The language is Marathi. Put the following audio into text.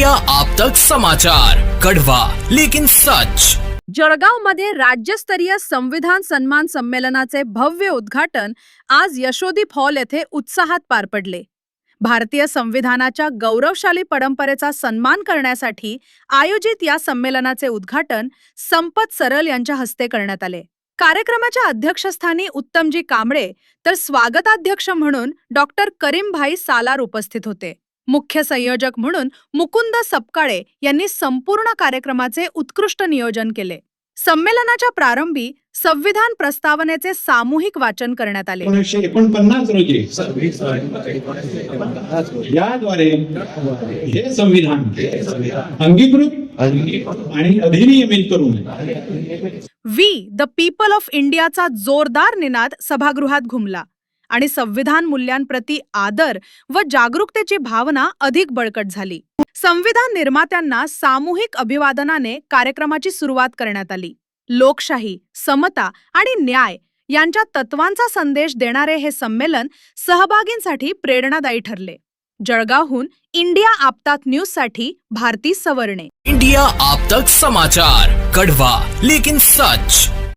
इंडिया आप तक समाचार कड़वा लेकिन सच। जळगावमध्ये राज्यस्तरीय संविधान सन्मान संमेलनाचे भव्य उद्घाटन आज यशोदीप हॉल येथे उत्साहात पार पडले. भारतीय संविधानाच्या गौरवशाली परंपरेचा सन्मान करण्यासाठी आयोजित या संमेलनाचे उद्घाटन संपत सरल यांच्या हस्ते करण्यात आले. कार्यक्रमाच्या अध्यक्षस्थानी उत्तमजी कांबळे तर स्वागताध्यक्ष म्हणून डॉक्टर करीमभाई सालार उपस्थित होते. मुख्य संयोजक म्हणून मुकुंद सपकाळे यांनी संपूर्ण कार्यक्रमाचे उत्कृष्ट नियोजन केले. संमेलनाच्या प्रारंभी संविधान प्रस्तावनेचे सामूहिक वाचन करण्यात आले. एकोणीसशे एकोणपन्नास रोजी याद्वारे हे संविधान अंगीकृत आणि अधिनियमित करून वी द पीपल ऑफ इंडियाचा जोरदार निनाद सभागृहात घुमला. आणि संविधान मूल्यांप्रती आदर व जागरूकतेची भावना अधिक बळकट झाली. संविधान निर्मात्यांना सामूहिक अभिवादनाने कार्यक्रमाची सुरुवात करण्यात आली. लोकशाही समता आणि न्याय यांच्या तत्वांचा संदेश देणारे हे संमेलन सहभागींसाठी प्रेरणादायी ठरले. जळगावहून इंडिया आपतात न्यूजसाठी भारती सवर्णे. इंडिया आप समाचार कड़वा लेकिन सच.